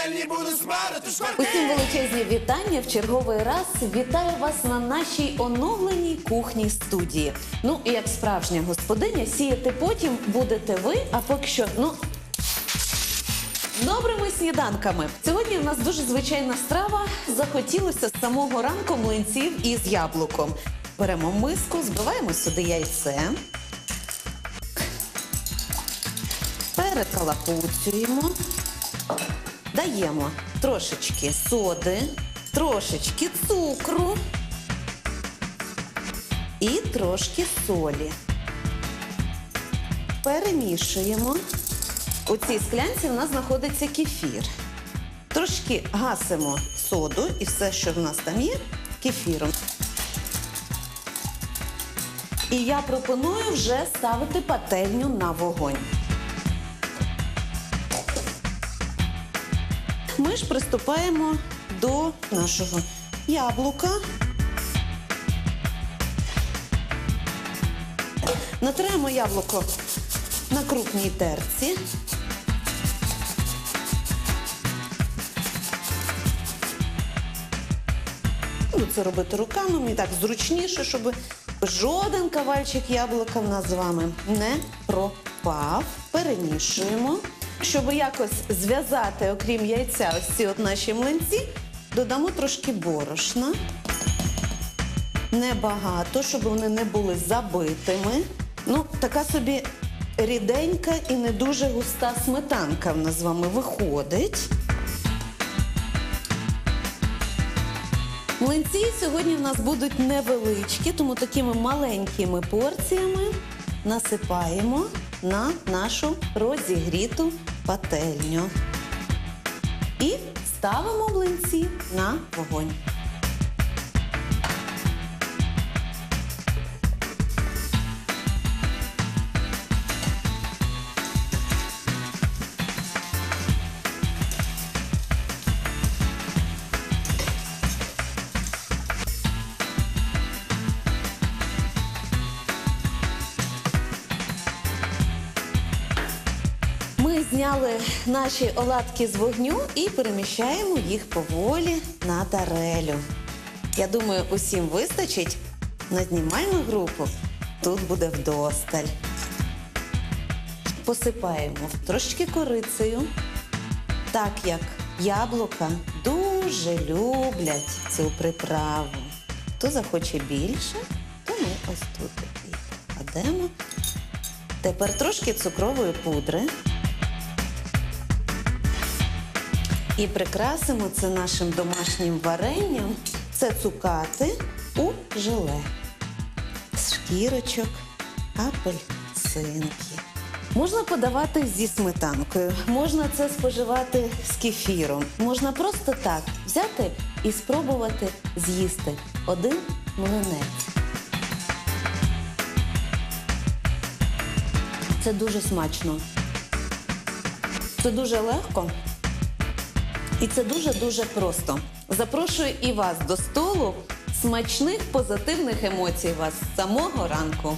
пательні буду смарити шкварки. Усім величезні вітання. В черговий раз вітаю вас на нашій оновленій кухні студії. Ну і як справжня господиня, сіяти потім будете ви, а поки що, ну. Добрими сніданками. Сьогодні у нас дуже звичайна страва. Захотілося з самого ранку млинців із яблуком. Беремо миску, збиваємо сюди яйце. Перекалапуцюємо. Даємо трошечки соди, трошечки цукру і трошки солі. Перемішуємо. У цій склянці в нас знаходиться кефір. Трошки гасимо соду і все, що в нас там є, кефіром. І я пропоную вже ставити пательню на вогонь. Ми ж приступаємо до нашого яблука. Натираємо яблуко на крупній терці. Буду це робити руками, мені так зручніше, щоб жоден кавальчик яблука в нас з вами не пропав. Перемішуємо. Щоб якось зв'язати, окрім яйця, ось ці от наші млинці, додамо трошки борошна. Небагато, щоб вони не були забитими. Ну, така собі ріденька і не дуже густа сметанка в нас з вами виходить. Млинці сьогодні в нас будуть невеличкі, тому такими маленькими порціями насипаємо на нашу розігріту пательню. І ставимо млинці на вогонь. Ми зняли наші оладки з вогню і переміщаємо їх поволі на тарелю. Я думаю, усім вистачить на знімальну групу. Тут буде вдосталь. Посипаємо трошки корицею, так як яблука дуже люблять цю приправу. Хто захоче більше, то ми ось тут і покладемо. Тепер трошки цукрової пудри. І прикрасимо це нашим домашнім варенням. Це цукати у желе. З шкірочок, апельсинки. Можна подавати зі сметанкою, можна це споживати з кефіром. Можна просто так взяти і спробувати з'їсти один млинець. Це дуже смачно. Це дуже легко. І це дуже-дуже просто. Запрошую і вас до столу смачних позитивних емоцій вас самого ранку.